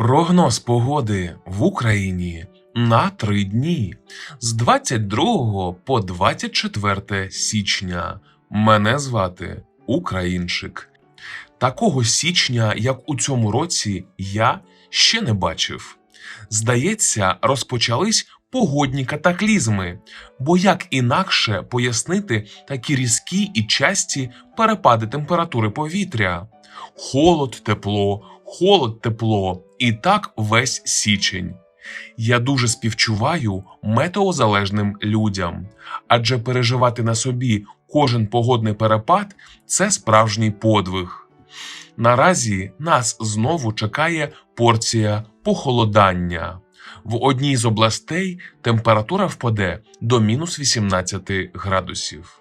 Прогноз погоди в Україні на три дні з 22 по 24 січня. Мене звати Українчик. Такого січня, як у цьому році, я ще не бачив. Здається, розпочались погодні катаклізми, бо як інакше пояснити такі різкі і часті перепади температури повітря? Холод, тепло, холод, тепло, і так весь січень. Я дуже співчуваю метеозалежним людям, адже переживати на собі кожен погодний перепад це справжній подвиг. Наразі нас знову чекає порція похолодання. В одній з областей температура впаде до мінус 18 градусів.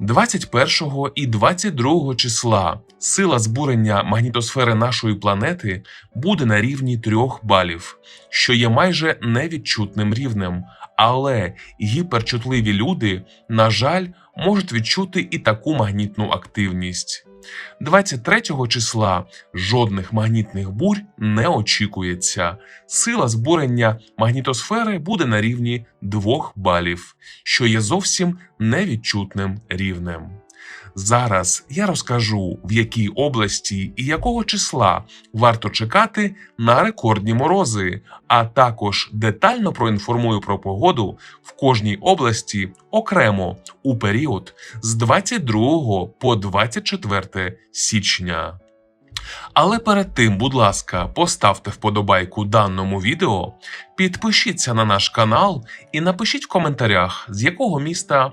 21 і 22 числа сила збурення магнітосфери нашої планети буде на рівні 3 балів, що є майже невідчутним рівнем, але гіперчутливі люди, на жаль, можуть відчути і таку магнітну активність. 23 числа жодних магнітних бурь не очікується. Сила збурення магнітосфери буде на рівні 2 балів, що є зовсім невідчутним рівнем. Зараз я розкажу, в якій області і якого числа варто чекати на рекордні морози, а також детально проінформую про погоду в кожній області окремо у період з 22 по 24 січня. Але перед тим, будь ласка, поставте вподобайку даному відео, підпишіться на наш канал і напишіть в коментарях, з якого міста,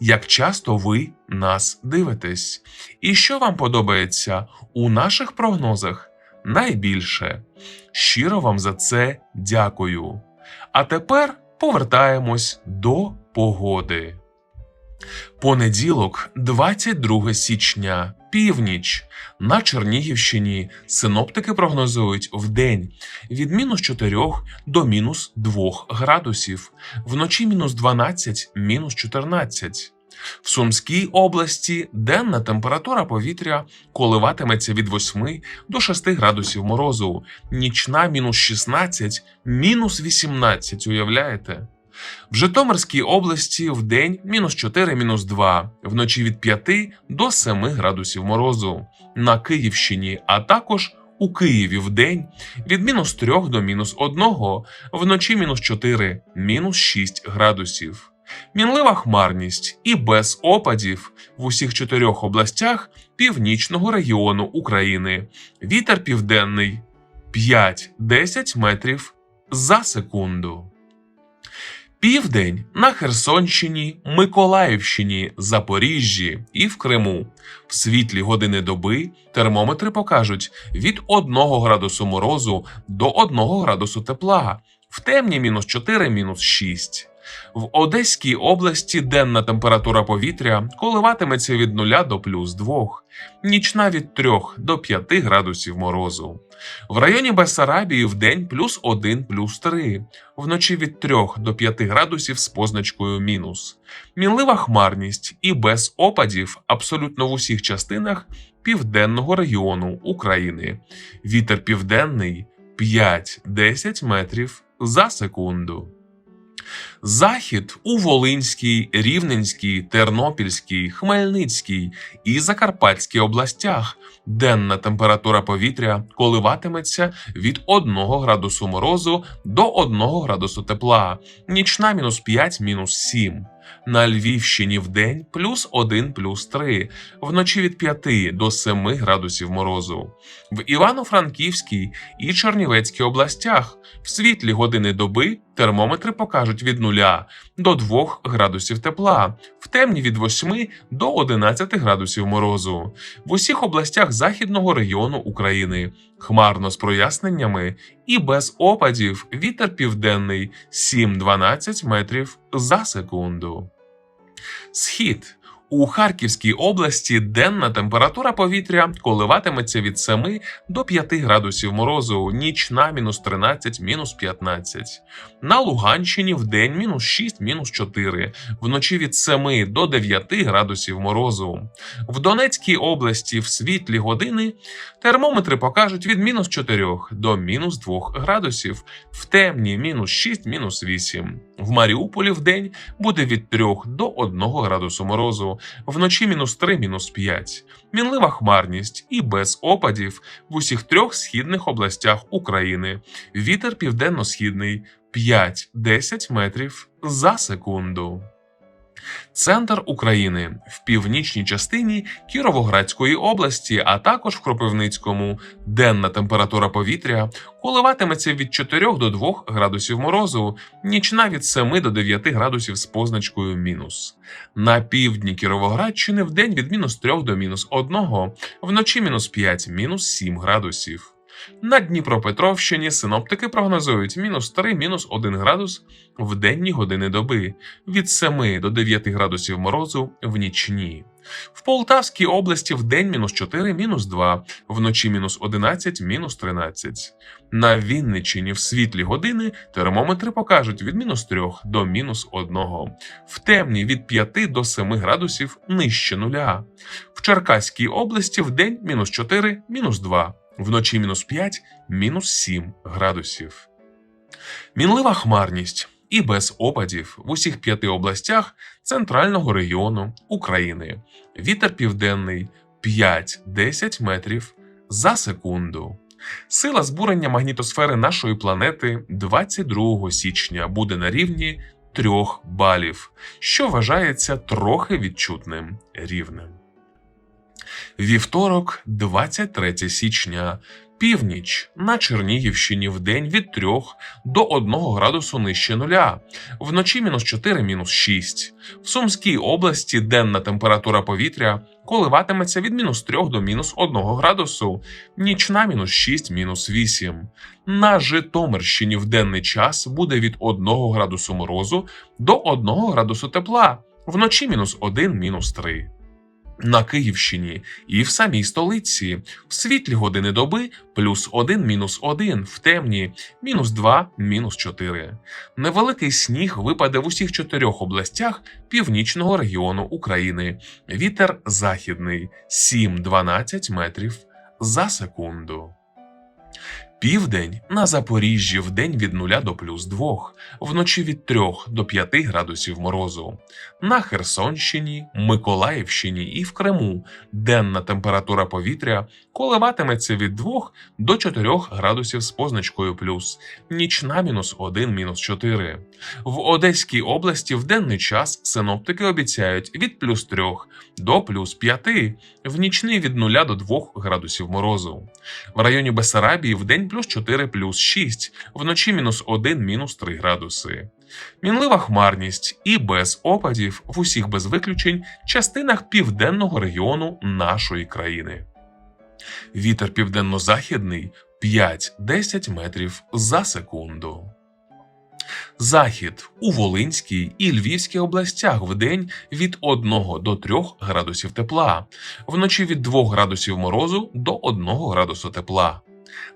як часто ви нас дивитесь, і що вам подобається у наших прогнозах найбільше. Щиро вам за це дякую. А тепер повертаємось до погоди. Понеділок, 22 січня, північ. На Чернігівщині синоптики прогнозують в день від мінус 4 до мінус 2 градусів, вночі мінус 12, мінус 14. В Сумській області денна температура повітря коливатиметься від 8 до 6 градусів морозу, нічна мінус 16, мінус 18, уявляєте? В Житомирській області в день мінус 4, мінус 2, вночі від 5 до 7 градусів морозу. На Київщині, а також у Києві в день від мінус 3 до мінус 1, вночі мінус 4, мінус 6 градусів. Мінлива хмарність і без опадів в усіх чотирьох областях північного регіону України. Вітер південний 5-10 метрів за секунду. Південь на Херсонщині, Миколаївщині, Запоріжжі і в Криму. В світлі години доби термометри покажуть від 1 градусу морозу до 1 градусу тепла, в темні мінус 4, мінус 6. В Одеській області денна температура повітря коливатиметься від 0 до плюс 2, нічна від 3 до 5 градусів морозу. В районі Бессарабії в день плюс 1 плюс 3, вночі від 3 до 5 градусів з позначкою мінус. Мінлива хмарність і без опадів абсолютно в усіх частинах південного регіону України. Вітер південний 5-10 метрів за секунду. Захід у Волинській, Рівненській, Тернопільській, Хмельницькій і Закарпатській областях. Денна температура повітря коливатиметься від 1 градусу морозу до 1 градусу тепла, нічна мінус 5, мінус 7. На Львівщині в день плюс 1 плюс 3, вночі від 5 до 7 градусів морозу. В Івано-Франківській і Чернівецькій областях в світлі години доби термометри покажуть від 0 до 2 градусів тепла, в темні від 8 до 11 градусів морозу. В усіх областях західного регіону України хмарно з проясненнями і без опадів вітер південний 7-12 метрів за секунду. Схід. У Харківській області денна температура повітря коливатиметься від 7 до 5 градусів морозу, нічна мінус 13, мінус 15. На Луганщині в день мінус 6, мінус 4, вночі від 7 до 9 градусів морозу. В Донецькій області в світлі години термометри покажуть від мінус 4 до мінус 2 градусів, в темні мінус 6, мінус 8. В Маріуполі в день буде від 3 до 1 градусу морозу, вночі мінус 3, мінус 5. Мінлива хмарність і без опадів в усіх трьох східних областях України. Вітер південно-східний 5-10 метрів за секунду. Центр України в північній частині Кіровоградської області, а також в Кропивницькому. Денна температура повітря коливатиметься від 4 до 2 градусів морозу, нічна від 7 до 9 градусів з позначкою мінус. На півдні Кіровоградщини в день від мінус 3 до мінус 1, вночі мінус 5, мінус 7 градусів. На Дніпропетровщині синоптики прогнозують мінус 3, мінус 1 градус в денні години доби, від 7 до 9 градусів морозу в нічні. В Полтавській області в день мінус 4, мінус 2, вночі мінус 11, мінус 13. На Вінниччині в світлі години термометри покажуть від мінус 3 до мінус 1, в темні від 5 до 7 градусів нижче нуля. В Черкаській області в день мінус 4, мінус 2, вночі мінус 5, мінус 7 градусів. Мінлива хмарність і без опадів в усіх п'яти областях центрального регіону України. Вітер південний 5-10 метрів за секунду. Сила збурення магнітосфери нашої планети 22 січня буде на рівні 3 балів, що вважається трохи відчутним рівнем. Вівторок, 23 січня. Північ на Чернігівщині в день від 3 до 1 градусу нижче нуля, вночі мінус 4, мінус 6. В Сумській області денна температура повітря коливатиметься від мінус 3 до мінус 1 градусу, нічна мінус 6, мінус 8. На Житомирщині в денний час буде від 1 градусу морозу до 1 градусу тепла, вночі мінус 1, мінус 3 на Київщині і в самій столиці, в світлі години доби плюс 1 мінус 1, в темні мінус 2 мінус 4. Невеликий сніг випаде в усіх чотирьох областях північного регіону України. Вітер західний 7-12 метрів за секунду. Південь на Запоріжжі в день від 0 до плюс 2, вночі від 3 до 5 градусів морозу. На Херсонщині, Миколаївщині і в Криму денна температура повітря коливатиметься від 2 до 4 градусів з позначкою плюс, нічна мінус 1, мінус 4. В Одеській області в денний час синоптики обіцяють від плюс 3 до плюс 5, в нічний від 0 до 2 градусів морозу. В районі Бесарабії в день плюс 4 плюс 6, вночі мінус 1 мінус 3 градуси. Мінлива хмарність і без опадів в усіх без виключень частинах південного регіону нашої країни. Вітер південно-західний 5-10 метрів за секунду. Захід у Волинській і Львівській областях в день від 1 до 3 градусів тепла, вночі від 2 градусів морозу до 1 градусу тепла.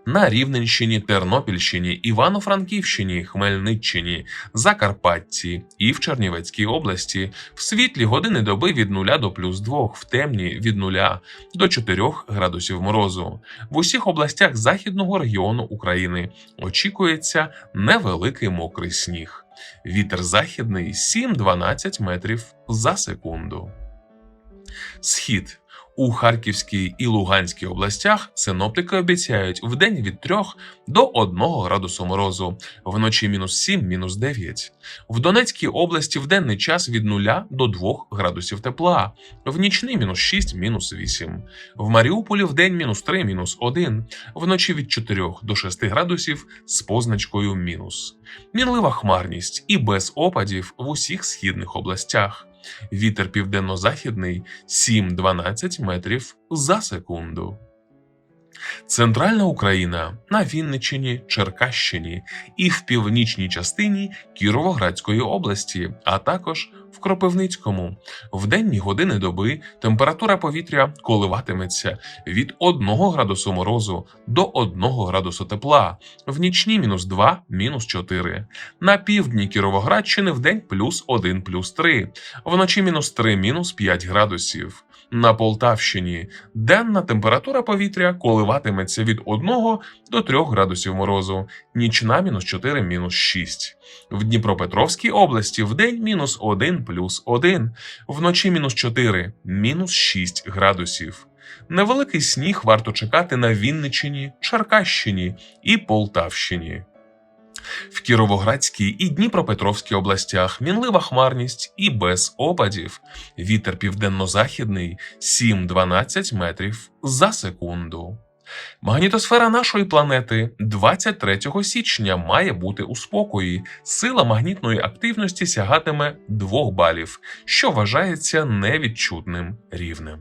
На Рівненщині, Тернопільщині, Івано-Франківщині, Хмельниччині, Закарпатті і в Чернівецькій області в світлі години доби від 0 до плюс 2, в темні від 0 до 4 градусів морозу. В усіх областях західного регіону України очікується невеликий мокрий сніг. Вітер західний 7-12 метрів за секунду. Схід У Харківській і Луганській областях синоптики обіцяють вдень від 3 до 1 градусу морозу, вночі мінус 7, мінус 9. В Донецькій області в денний час від 0 до 2 градусів тепла, в нічний мінус 6, мінус 8. В Маріуполі в день мінус 3, мінус 1, вночі від 4 до 6 градусів з позначкою мінус. Мінлива хмарність і без опадів в усіх східних областях. Вітер південно-західний 7-12 метрів за секунду. Центральна Україна на Вінниччині, Черкащині і в північній частині Кіровоградської області, а також в Кропивницькому. В денні години доби температура повітря коливатиметься від 1 градусу морозу до 1 градусу тепла, в нічні мінус 2, мінус 4. На півдні Кіровоградщини в день плюс 1, плюс 3, вночі мінус 3, мінус 5 градусів. На Полтавщині денна температура повітря коливатиметься від 1 до 3 градусів морозу, нічна мінус 4, мінус 6. В Дніпропетровській області в день мінус 1 плюс 1, вночі мінус 4, мінус 6 градусів. Невеликий сніг варто чекати на Вінниччині, Черкащині і Полтавщині. В Кіровоградській і Дніпропетровській областях мінлива хмарність і без опадів. Вітер південно-західний 7-12 метрів за секунду. Магнітосфера нашої планети 23 січня має бути у спокої. Сила магнітної активності сягатиме 2 балів, що вважається невідчутним рівнем.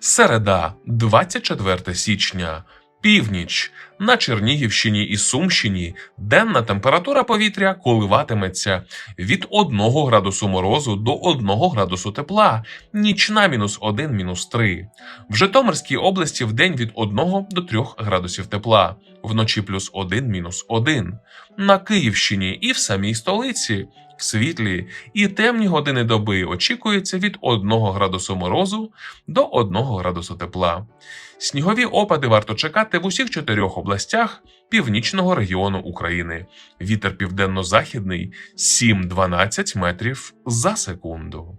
Середа, 24 січня. Північ на Чернігівщині і Сумщині денна температура повітря коливатиметься від 1 градусу морозу до 1 градусу тепла, нічна мінус 1, мінус 3. В Житомирській області в день від 1 до 3 градусів тепла, вночі плюс 1, мінус 1. На Київщині і в самій столиці в світлі і темні години доби очікується від 1 градусу морозу до 1 градусу тепла. Снігові опади варто чекати в усіх чотирьох областях північного регіону України. Вітер південно-західний 7-12 метрів за секунду.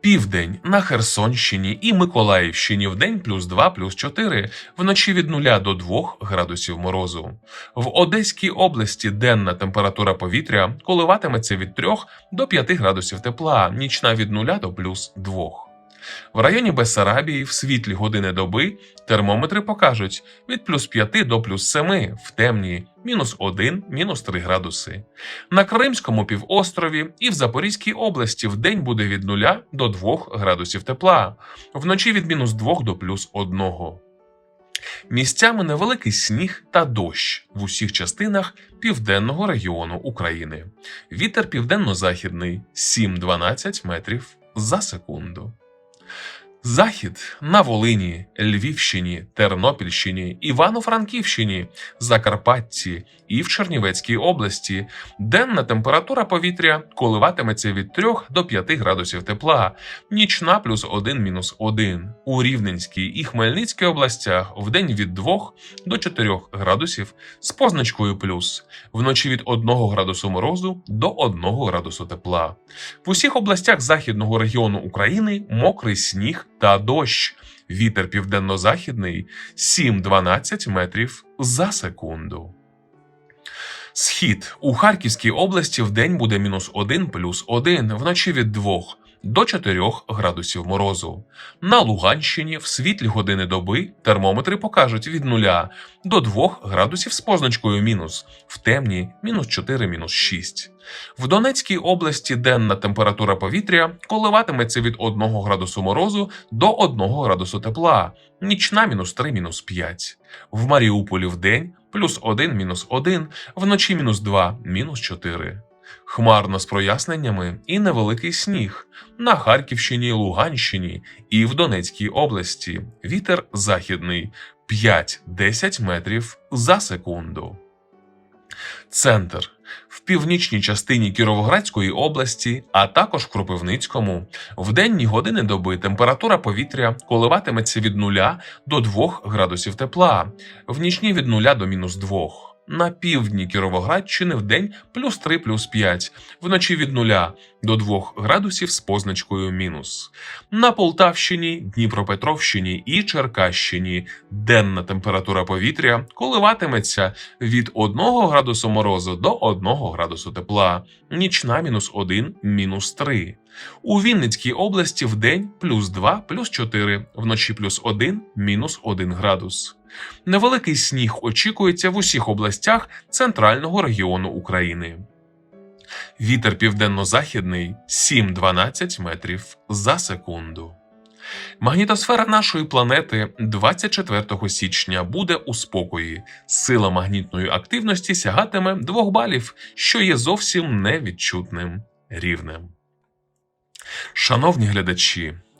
Південь на Херсонщині і Миколаївщині в день плюс 2, плюс 4, вночі від 0 до 2 градусів морозу. В Одеській області денна температура повітря коливатиметься від 3 до 5 градусів тепла, нічна від 0 до плюс 2. В районі Бессарабії в світлі години доби термометри покажуть від плюс 5 до плюс 7 в темні мінус 1, мінус 3 градуси. На Кримському півострові і в Запорізькій області в день буде від 0 до 2 градусів тепла, вночі від мінус 2 до плюс 1. Місцями невеликий сніг та дощ в усіх частинах південного регіону України. Вітер південно-західний 7-12 метрів за секунду. Захід на Волині, Львівщині, Тернопільщині, Івано-Франківщині, Закарпатті і в Чернівецькій області денна температура повітря коливатиметься від 3 до 5 градусів тепла, нічна плюс 1 мінус 1. У Рівненській і Хмельницькій областях вдень від 2 до 4 градусів з позначкою плюс, вночі від 1 градусу морозу до 1 градусу тепла. В усіх областях західного регіону України мокрий сніг та дощ. Вітер південно-західний 7-12 метрів за секунду. Схід у Харківській області в день буде мінус 1 плюс 1, вночі від 2 до 4 градусів морозу. На Луганщині в світлі години доби термометри покажуть від 0 до 2 градусів з позначкою мінус, в темні мінус 4, мінус 6. В Донецькій області денна температура повітря коливатиметься від 1 градусу морозу до 1 градусу тепла, нічна мінус 3, мінус 5. В Маріуполі в день плюс 1, мінус 1, вночі мінус 2, мінус 4. Хмарно з проясненнями і невеликий сніг на Харківщині, Луганщині і в Донецькій області. Вітер західний 5-10 метрів за секунду. Центр в північній частині Кіровоградської області, а також в Кропивницькому. В денні години доби температура повітря коливатиметься від 0 до 2 градусів тепла, в нічні від 0 до мінус 2. На півдні Кіровоградщини в день плюс 3 плюс 5, вночі від 0 до 2 градусів з позначкою мінус. На Полтавщині, Дніпропетровщині і Черкащині денна температура повітря коливатиметься від 1 градусу морозу до 1 градусу тепла, нічна мінус 1, мінус 3. У Вінницькій області в день плюс 2, плюс 4, вночі плюс 1, мінус 1 градус. Невеликий сніг очікується в усіх областях центрального регіону України. Вітер південно-західний 7-12 метрів за секунду. Магнітосфера нашої планети 24 січня буде у спокої. Сила магнітної активності сягатиме 2 балів, що є зовсім невідчутним рівнем. Шановні глядачі,